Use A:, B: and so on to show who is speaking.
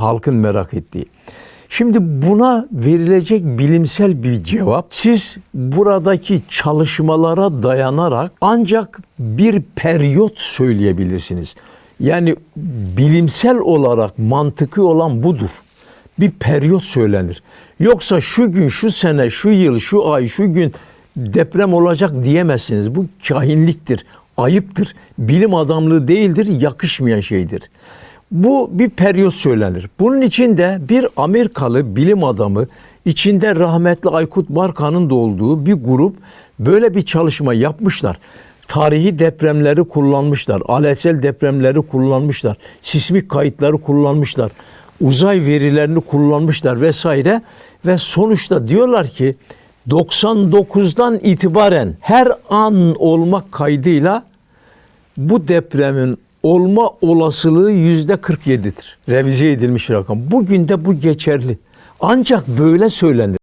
A: halkın merak ettiği. Şimdi buna verilecek bilimsel bir cevap siz buradaki çalışmalara dayanarak ancak bir periyot söyleyebilirsiniz. Yani bilimsel olarak mantıklı olan budur. Bir periyot söylenir. Yoksa şu gün, şu sene, şu yıl, şu ay, şu gün deprem olacak diyemezsiniz. Bu kahinliktir, ayıptır, bilim adamlığı değildir, yakışmayan şeydir. Bu bir periyot söylenir. Bunun içinde bir Amerikalı bilim adamı, içinde rahmetli Aykut Barkan'ın da olduğu bir grup böyle bir çalışma yapmışlar. Tarihi depremleri kullanmışlar, aletsel depremleri kullanmışlar, sismik kayıtları kullanmışlar, uzay verilerini kullanmışlar vesaire ve sonuçta diyorlar ki 99'dan itibaren her an olmak kaydıyla bu depremin olma olasılığı yüzde 47'dir. Revize edilmiş rakam. Bugün de bu geçerli. Ancak böyle söylenir.